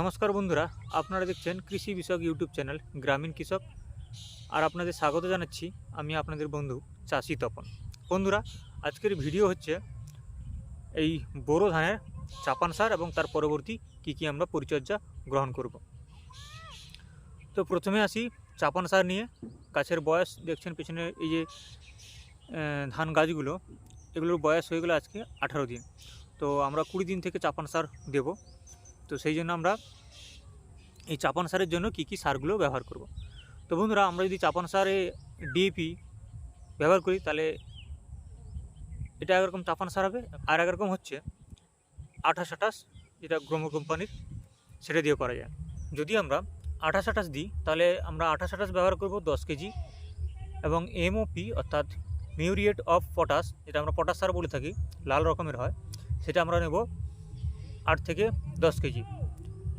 নমস্কার বন্ধুরা, আপনারা দেখছেন কৃষি বিষয়ক ইউটিউব চ্যানেল গ্রামীণ কৃষক। আর আপনাদের স্বাগত জানাচ্ছি আমি আপনাদের বন্ধু চাষি তপন। বন্ধুরা, আজকের ভিডিও হচ্ছে এই বোরো ধানের চাপান সার এবং তার পরবর্তী কী কী আমরা পরিচর্যা গ্রহণ করব। তো প্রথমে আসি চাপান সার নিয়ে। গাছের বয়স দেখছেন পেছনে এই যে ধান গাছগুলো, এগুলোর বয়স হয়ে গেলো আজকে আঠারো দিন। তো আমরা কুড়ি দিন থেকে চাপান সার দেবো। তো সেই জন্য আমরা এই চাপান সারের জন্য কী কী সারগুলো ব্যবহার করব। তো বন্ধুরা, আমরা যদি চাপান সারে ডিএপি ব্যবহার করি, তাহলে এটা একরকম চাপান সার হবে আর একরকম হচ্ছে আঠাশ আঠাশ, যেটা গ্রোমো কোম্পানির, সেটা দিয়ে করা যায়। যদি আমরা আঠাশ আঠাশ দিই, তাহলে আমরা আঠাশ আঠাশ ব্যবহার করব দশ কেজি এবং এমওপি অর্থাৎ মিউরিয়েট অফ পটাশ, যেটা আমরা পটাশ সার বলে থাকি, লাল রকমের হয়, সেটা আমরা নেব আট থেকে দশ কেজি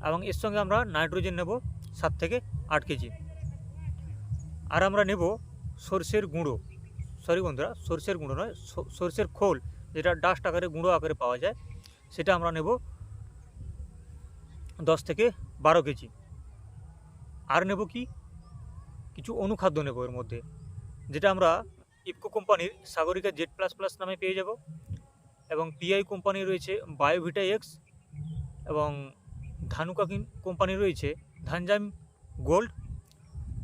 এবং এর সঙ্গে আমরা নাইট্রোজেন নেব সাত থেকে আট কেজি। আর আমরা নেব সর্ষের গুঁড়ো। সরি বন্ধুরা, সর্ষের গুঁড়ো নয় সর্ষের খোল, যেটা ডাস্ট আকারে, গুঁড়ো আকারে পাওয়া যায়, সেটা আমরা নেব দশ থেকে বারো কেজি। আর নেব কি? কিছু অনুখাদ্য নেব এর মধ্যে, যেটা আমরা ইফকো কোম্পানির সাগরিকা জেড প্লাস প্লাস নামে পেয়ে যাব এবং পিআই কোম্পানি রয়েছে বায়োভিটা এক্স এবং ধানুকা কোম্পানি রয়েছে, ধানজাম গোল্ড।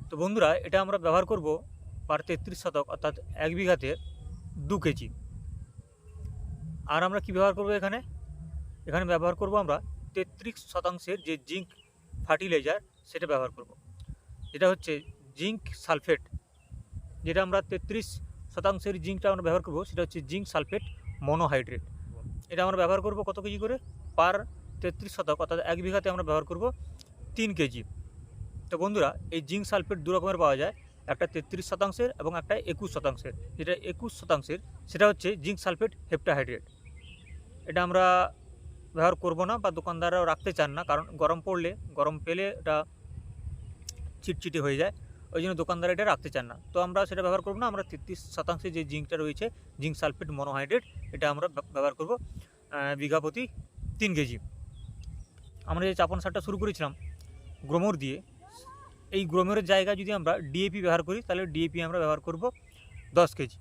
তো বন্ধুরা, এটা আমরা ব্যবহার করব পার তেত্রিশ শতক, অর্থাৎ এক বিঘাতে দু কেজি। আর আমরা কি ব্যবহার করব এখানে? এখানে ব্যবহার করব আমরা তেত্রিশ শতাংশের যে জিঙ্ক ফার্টিলাইজার, সেটা ব্যবহার করব। যেটা হচ্ছে জিঙ্ক সালফেট। যেটা আমরা তেত্রিশ শতাংশের জিঙ্কটা আমরা ব্যবহার করব, সেটা হচ্ছে জিঙ্ক সালফেট মনোহাইড্রেট। এটা আমরা ব্যবহার করব কত কেজি করে? পার তেত্রিশ শতক, অর্থাৎ এক বিঘাতে আমরা ব্যবহার করব তিন কেজি। তো বন্ধুরা, এই জিঙ্ক সালফেট দু রকমের পাওয়া যায়, একটা তেত্রিশ শতাংশের এবং একটা একুশ শতাংশের। যেটা একুশ শতাংশের, সেটা হচ্ছে জিঙ্ক সালফেট হেপ্টাহাইড্রেট। এটা আমরা ব্যবহার করব না বা দোকানদাররাও রাখতে চান না, কারণ গরম পড়লে, গরম পেলে এটা চিটচিটে হয়ে যায়। ওই জন্য দোকানদার এটা রাখতে চান না। তো আমরা সেটা ব্যবহার করব না, আমরা তেত্রিশ শতাংশে যে জিঙ্কটা রয়েছে, জিঙ্ক সালফেট মনোহাইড্রেট, এটা আমরা ব্যবহার করব বিঘা প্রতি তিন কেজি। আমরা যে চাপন সারটা শুরু করেছিলাম, গ্রোমর দিয়ে, এই গ্রোমরের জায়গায় যদি আমরা ডিএপি ব্যবহার করি, তাহলে ডিএপি আমরা ব্যবহার করব দশ কেজি।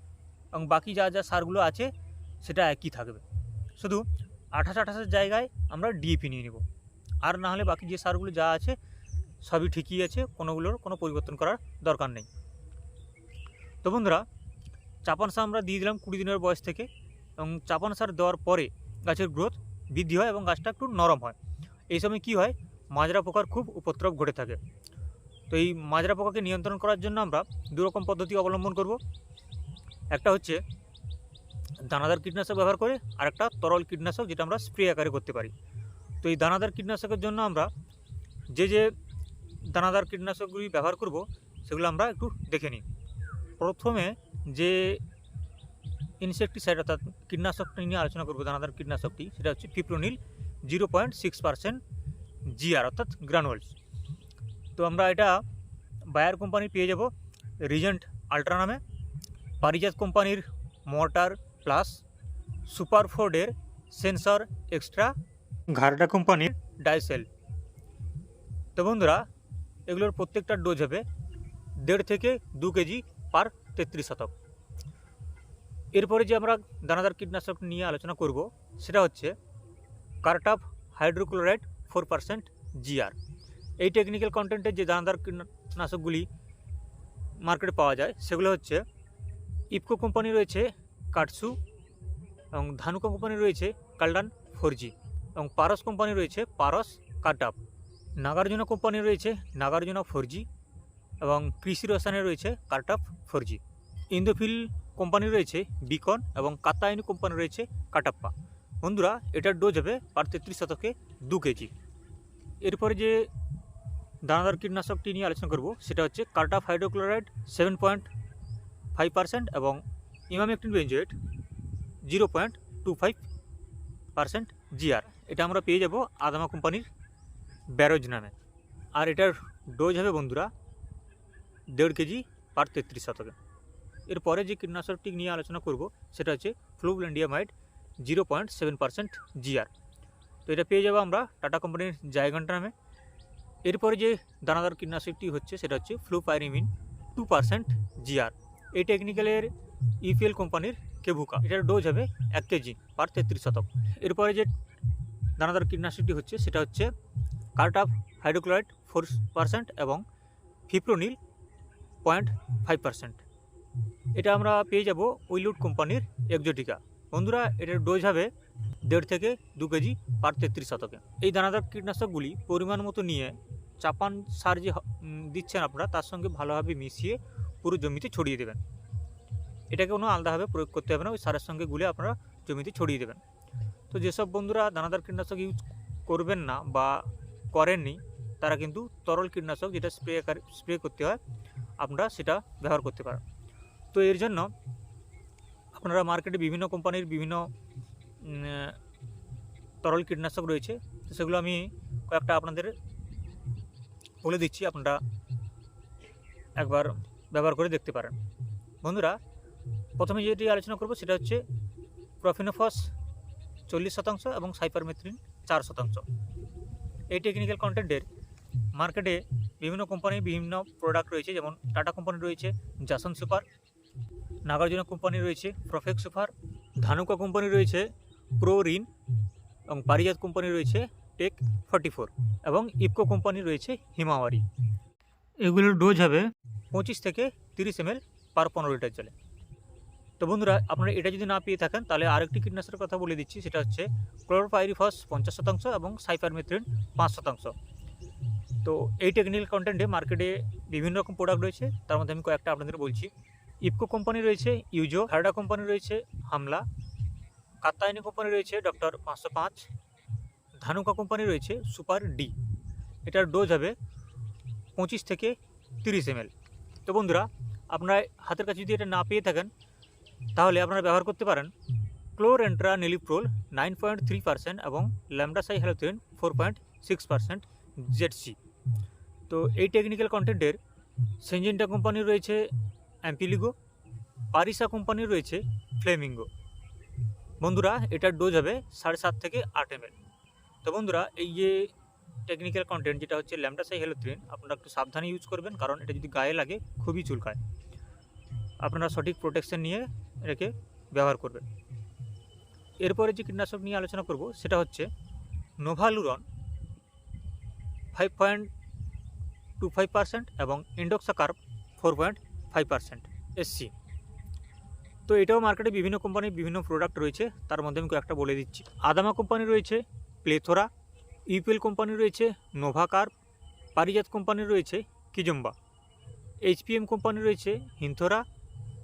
এবং বাকি যা যা সারগুলো আছে, সেটা একই থাকবে। শুধু আঠাশ আঠাশের জায়গায় আমরা ডিএপি নিয়ে নেব। আর না হলে বাকি যে সারগুলো যা আছে, সবই ঠিকই আছে, কোনোগুলোর কোনো পরিবর্তন করার দরকার নেই। তো বন্ধুরা, চাপান সার আমরা দিয়ে দিলাম কুড়ি দিনের বয়স থেকে। এবং চাপান সার দেওয়ার পরে গাছের গ্রোথ বৃদ্ধি হয় এবং গাছটা একটু নরম হয়। এই সময় কী হয়? মাজরা পোকার খুব উপদ্রব ঘটে থাকে। তো এই মাজরা পোকাকে নিয়ন্ত্রণ করার জন্য আমরা দুরকম পদ্ধতি অবলম্বন করব। একটা হচ্ছে দানাদার কীটনাশক ব্যবহার করে, আর একটা তরল কীটনাশক যেটা আমরা স্প্রে আকারে করতে পারি। তো এই দানাদার কীটনাশকের জন্য আমরা যে যে দানাদার কীটনাশকগুলি ব্যবহার করব, সেগুলো আমরা একটু দেখে নিই। প্রথমে যে ইনসেকটিসাইড অর্থাৎ কীটনাশকটি নিয়ে আলোচনা করব, দানাদার কীটনাশকটি, সেটা হচ্ছে fipronil zero point six percent GR অর্থাৎ গ্রানুয়েলস। তো আমরা এটা বায়ার কোম্পানি পেয়ে যাব রিজেন্ট আল্ট্রা নামে। পারিজাত কোম্পানির মোটার প্লাস সুপার ফোর্ডের সেন্সর এক্সট্রা। ঘারডা কোম্পানির। ডাইসেল। তো বন্ধুরা এগুলোর প্রত্যেকটা ডোজ হবে দেড় থেকে দু কেজি পার তেত্রিশ শতক। এরপরে যে আমরা দানাদার কীটনাশক নিয়ে আলোচনা করব সেটা হচ্ছে cartap hydrochloride four percent GR. এই টেকনিক্যাল কন্টেন্টের যে দানাদার কীটনাশকগুলি মার্কেটে পাওয়া যায়, সেগুলো হচ্ছে ইফকো কোম্পানি রয়েছে কাটসু এবং ধানুকা কোম্পানি রয়েছে কাল্ডান ফোর জি এবং পারস কোম্পানি রয়েছে পারস কাটাপ নাগার্জুনা কোম্পানি রয়েছে নাগার্জুনা ফোর জি এবং কৃষি রসায়নে রয়েছে cartap four G Indofil company রয়েছে বিকন এবং কাতায়নি কোম্পানি রয়েছে কাটাপ্পা। বন্ধুরা, এটার ডোজ হবে পার তেত্রিশ শতকে দু কেজি এরপরে যে দানাদার কীটনাশকটি নিয়ে আলোচনা করব, সেটা হচ্ছে cartap hydrochloride seven point five percent এবং emamectin benzoate zero point two five percent GR এটা আমরা পেয়ে যাব আদামা কোম্পানির ব্যারোজ নামে। আর এটার ডোজ হবে বন্ধুরা দেড় কেজি পার তেত্রিশ শতকে। এরপরে যে কীটনাশকটি নিয়ে আলোচনা করব, সেটা হচ্ছে flubendiamide zero point seven percent GR. তো এটা পেয়ে যাব আমরা টাটা কোম্পানির জায়গানটা নামে। এরপরে যে দানাদার কীটনাশকটি হচ্ছে সেটা হচ্ছে flu flupyrimin two percent GR. এই টেকনিক্যালের ইপিএল কোম্পানির কেভুকা। এটার ডোজ হবে এক কেজি পার তেত্রিশ শতক। এরপরে যে দানাদার কীটনাশকটি হচ্ছে সেটা হচ্ছে কার্টাফ হাইড্রোক্লোরাইড ফোর পার্সেন্ট এবং ফিপ্রোনিল পয়েন্ট ফাইভ পার্সেন্ট। এটা আমরা পেয়ে যাব উইলুড কোম্পানির একজোটিকা বন্ধুরা, এটার ডোজ হবে দেড় থেকে দু কেজি পার তেত্রিশ শতকে। এই দানাদার কীটনাশকগুলি পরিমাণ মতো নিয়ে চাপান সার যে দিচ্ছেন আপনারা, তার সঙ্গে ভালোভাবে মিশিয়ে পুরো জমিতে ছড়িয়ে দেবেন। এটাকে কোনো আলাদাভাবে প্রয়োগ করতে হবে না, ওই সারের সঙ্গে গুলে আপনারা জমিতে ছড়িয়ে দেবেন। তো যেসব বন্ধুরা দানাদার কীটনাশক ইউজ করবেন না বা করেননি, তারা কিন্তু তরল কীটনাশক যেটা স্প্রে স্প্রে করতে হয়, আপনারা সেটা ব্যবহার করতে পারেন। তো এর জন্য আপনারা মার্কেটে বিভিন্ন কোম্পানির বিভিন্ন তরল কীটনাশক রয়েছে তো সেগুলো আমি কয়েকটা আপনাদের বলে দিচ্ছি, আপনারা একবার ব্যবহার করে দেখতে পারেন। বন্ধুরা, প্রথমে যেটি আলোচনা করব সেটা হচ্ছে প্রফিনোফস চল্লিশ শতাংশ এবং সাইপারমেথ্রিন চার শতাংশ। এই টেকনিক্যাল কন্টেন্টের মার্কেটে বিভিন্ন কোম্পানির বিভিন্ন প্রোডাক্ট রয়েছে, যেমন টাটা কোম্পানি রয়েছে, জাসন সুপার নাগার্জুন কোম্পানি রয়েছে প্রফেক্ট সুপার ধানুকা কোম্পানি রয়েছে প্রো রিন এবং পারিজাত কোম্পানি রয়েছে টেক ফর্টি ফোর এবং ইফকো কোম্পানি রয়েছে হিমাওয়ারি এগুলোর ডোজ হবে পঁচিশ থেকে তিরিশ এম পার পনেরো লিটার জলে। তো বন্ধুরা, আপনারা এটা যদি না পেয়ে থাকেন, তাহলে আরেকটি কীটনাশকের কথা বলে দিচ্ছি, সেটা হচ্ছে ক্লোরোপাইরিফস পঞ্চাশ শতাংশ এবং সাইপারমেথ্রিন পাঁচ শতাংশ। তো এই টেকনিক্যাল কন্টেন্টে মার্কেটে বিভিন্ন রকম প্রোডাক্ট রয়েছে, তার মধ্যে আমি কয়েকটা আপনাদের বলছি। ইফকো কোম্পানি রয়েছে, ইউজো হারডা কোম্পানি রয়েছে, হামলা, কাত্তায়নি কোম্পানি রয়েছে, ডক্টর পাঁচশো পাঁচ, ধানুকা কোম্পানি রয়েছে, সুপার ডি। এটার ডোজ হবে পঁচিশ থেকে তিরিশ এম তো বন্ধুরা, আপনার হাতের কাছে যদি এটা না পেয়ে থাকেন, তাহলে আপনারা ব্যবহার করতে পারেন chlorantraniliprole nine point three percent এবং lambda cyhalothrin four point six percent ZC তো এই টেকনিক্যাল কন্টেন্টের সেঞ্জেন্টা কোম্পানির রয়েছে অ্যাম্পিলিগো পারিসা কোম্পানির রয়েছে ফ্লেমিঙ্গো বন্ধুরা, এটার ডোজ হবে সাড়ে সাত থেকে আট এম তো বন্ধুরা, এই যে টেকনিক্যাল কন্টেন্ট যেটা হচ্ছে ল্যামডাসাই হেলোথ্রিন আপনারা একটু সাবধানে ইউজ করবেন, কারণ এটা যদি গায়ে লাগে, খুবই চুলকায়। আপনারা সঠিক প্রোটেকশন নিয়ে এটাকে ব্যবহার করবেন। এরপরে যে কীটনাশক নিয়ে আলোচনা করব, সেটা হচ্ছে novaluron five point two five percent এবং indoxacarb four point five percent SC তো এটাও মার্কেটে বিভিন্ন কোম্পানির বিভিন্ন প্রোডাক্ট রয়েছে, তার মধ্যে আমি কয়েকটা বলে দিচ্ছি। আদামা কোম্পানি রয়েছে, প্লেথোরা, ইউপিএল কোম্পানি রয়েছে, নোভাকার্প, পারিজাত কোম্পানি রয়েছে, কিজম্বা। এইচপিএম কোম্পানি রয়েছে, হিন্থোরা,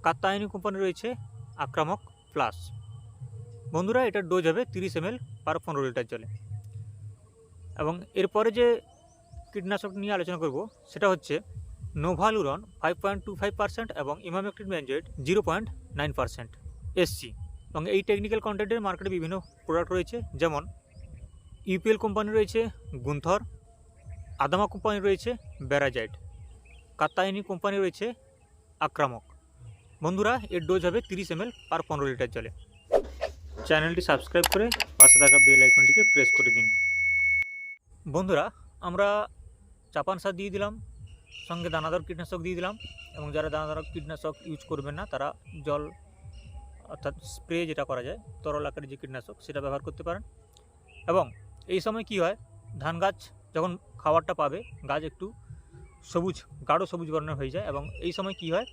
কাত্তায়নি কোম্পানি রয়েছে, আক্রামক প্লাস। বন্ধুরা, এটার ডোজ হবে তিরিশ এম পার পনেরো লিটার জলে। এবং এরপরে যে কীটনাশক নিয়ে আলোচনা করব, সেটা হচ্ছে novaluron five point two five percent এবং emamectin benzoate zero point nine percent SC. এবং এই টেকনিক্যাল কন্টেন্টের মার্কেটে বিভিন্ন প্রোডাক্ট রয়েছে, যেমন ইউপিএল কোম্পানি রয়েছে, গুন্থর, আদামা কোম্পানি রয়েছে, ব্যারাজাইট, কাত্তায়নি কোম্পানি রয়েছে, আক্রামক। বন্ধুরা, এর ডোজ হবে তিরিশ এম পার পনেরো লিটার জলে। চ্যানেলটি সাবস্ক্রাইব করে পাশে থাকা বেল আইকনটিকে প্রেস করে দিন। বন্ধুরা, আমরা চাপান সার দিয়ে দিলাম। সঙ্গে দানাদার কীটনাশক দিয়ে দিলাম এবং যারা দানাদার কীটনাশক ইউজ করবেন না, তারা জল অর্থাৎ স্প্রে যেটা করা যায়, তরল আকারে যে কীটনাশক সেটা ব্যবহার করতে পারেন। এবং এই সময় কি হয়, ধান গাছ যখন খাবারটা পাবে, গাছ একটু সবুজ, গাঢ় সবুজ বর্ণের হয়ে যায় এবং এই সময় কি হয়,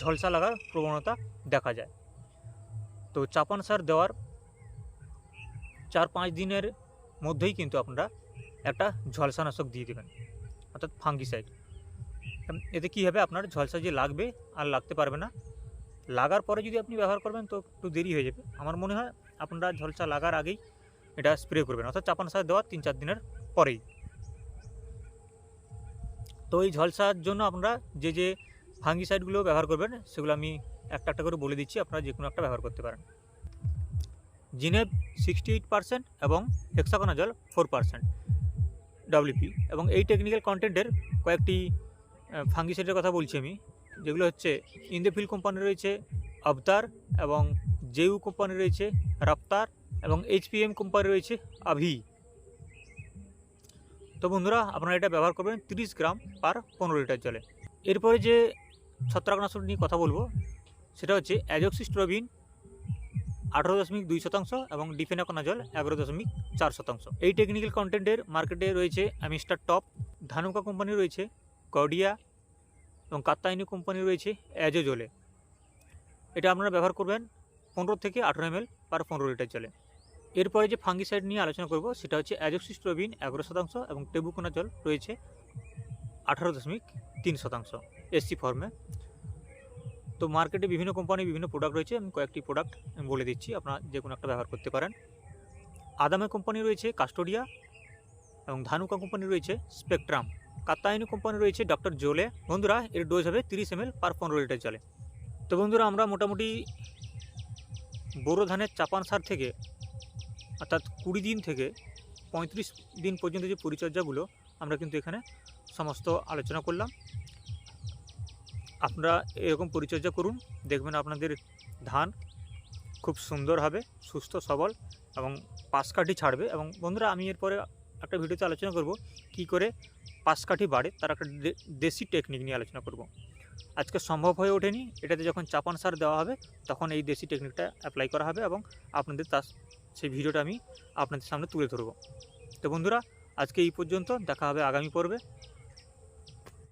ঝলসা লাগার প্রবণতা দেখা যায়। তো চাপান সার দেওয়ার চার পাঁচ দিনের মধ্যেই কিন্তু আপনারা একটা ঝলসানাশক দিয়ে দেবেন, অর্থাৎ ফাঙ্গিসাইড এতে কী হবে? আপনার ঝলসা যে লাগবে, আর লাগতে পারবে না। লাগার পরে যদি আপনি ব্যবহার করবেন, তো একটু দেরি হয়ে যাবে। আমার মনে হয় আপনারা ঝলসা লাগার আগেই এটা স্প্রে করবেন। অর্থাৎ চাপান সার দেওয়ার তিন চার দিনের পরেই। তো এই ঝলসার জন্য আপনারা যে যে ফাঙ্গিসাইডগুলো ব্যবহার করবেন, সেগুলো আমি একটা একটা করে বলে দিচ্ছি। আপনারা যে কোনো একটা ব্যবহার করতে পারেন। জিনেব সিক্সটি এইট পার্সেন্ট এবং হেক্সাকোনাজল ফোর পার্সেন্ট ডাব্লিউপি এবং এই টেকনিক্যাল কন্টেন্টের কয়েকটি ফাঙ্গিসাইডের কথা বলছি আমি, যেগুলো হচ্ছে ইন্দেফিল কোম্পানি রয়েছে, আবতার এবং জেউ কোম্পানি রয়েছে, রাপ্তার এবং এইচপিএম কোম্পানি রয়েছে, আভি। তো বন্ধুরা, আপনারা এটা ব্যবহার করবেন তিরিশ গ্রাম পার পনেরো লিটার জলে। এরপরে যে ছত্রাকনাশক নিয়ে কথা বলব, সেটা হচ্ছে অ্যাজক্সিস্ট্রোবিন আঠারো দশমিক দুই শতাংশ এবং ডিফেনাকোনাজল এগারো দশমিক চার শতাংশ। এই টেকনিক্যাল কন্টেন্টের মার্কেটে রয়েছে অ্যামিস্টার টপ, ধানুকা কোম্পানি রয়েছে কডিয়া এবং কাত্তাইনি কোম্পানি রয়েছে অ্যাজোজলে। এটা আপনারা ব্যবহার করবেন পনেরো থেকে আঠেরো এম পার পনেরো লিটার জলে। এরপরে যে ফাঙ্গিসাইড নিয়ে আলোচনা করব, সেটা হচ্ছে অ্যাজক্সিস্ট্রোবিন এগারো শতাংশ এবং টেবুকোনা জল রয়েছে আঠারো দশমিক তিন শতাংশ এসসি ফর্মে। তো মার্কেটে বিভিন্ন কোম্পানির বিভিন্ন প্রোডাক্ট রয়েছে, আমি কয়েকটি প্রোডাক্ট আমি বলে দিচ্ছি, আপনারা যে কোনো একটা ব্যবহার করতে পারেন। আদামে কোম্পানি রয়েছে কাস্টোডিয়া এবং ধানুকা কোম্পানি রয়েছে স্পেকট্রাম। কাত্তায়নি কোম্পানি রয়েছে ডক্টর জোলে। বন্ধুরা, এর ডোজ হবে তিরিশ এম পার পনেরো লিটার জলে। তো বন্ধুরা, আমরা মোটামুটি বোরো ধানের চাপান সার থেকে, অর্থাৎ কুড়ি দিন থেকে পঁয়ত্রিশ দিন পর্যন্ত যে পরিচর্যাগুলো, আমরা কিন্তু এখানে সমস্ত আলোচনা করলাম। আপনারা এরকম পরিচর্যা করুন, দেখবেন আপনাদের ধান খুব সুন্দর হবে, সুস্থ, সবল এবং পাশ পাশকাঠি ছাড়বে। এবং বন্ধুরা, আমি এরপরে একটা ভিডিওতে আলোচনা করব কি করে পাশকাঠি বাড়ে, তার একটা দেশি টেকনিক নিয়ে আলোচনা করব। আজকে সম্ভব হয়ে ওঠেনি, এটাতে যখন চাপান সার দেওয়া হবে, তখন এই দেশি টেকনিকটা অ্যাপ্লাই করা হবে এবং আপনাদের তার সেই ভিডিওটা আমি আপনাদের সামনে তুলে ধরব। তো বন্ধুরা, আজকে এই পর্যন্ত, দেখা হবে আগামী পর্বে।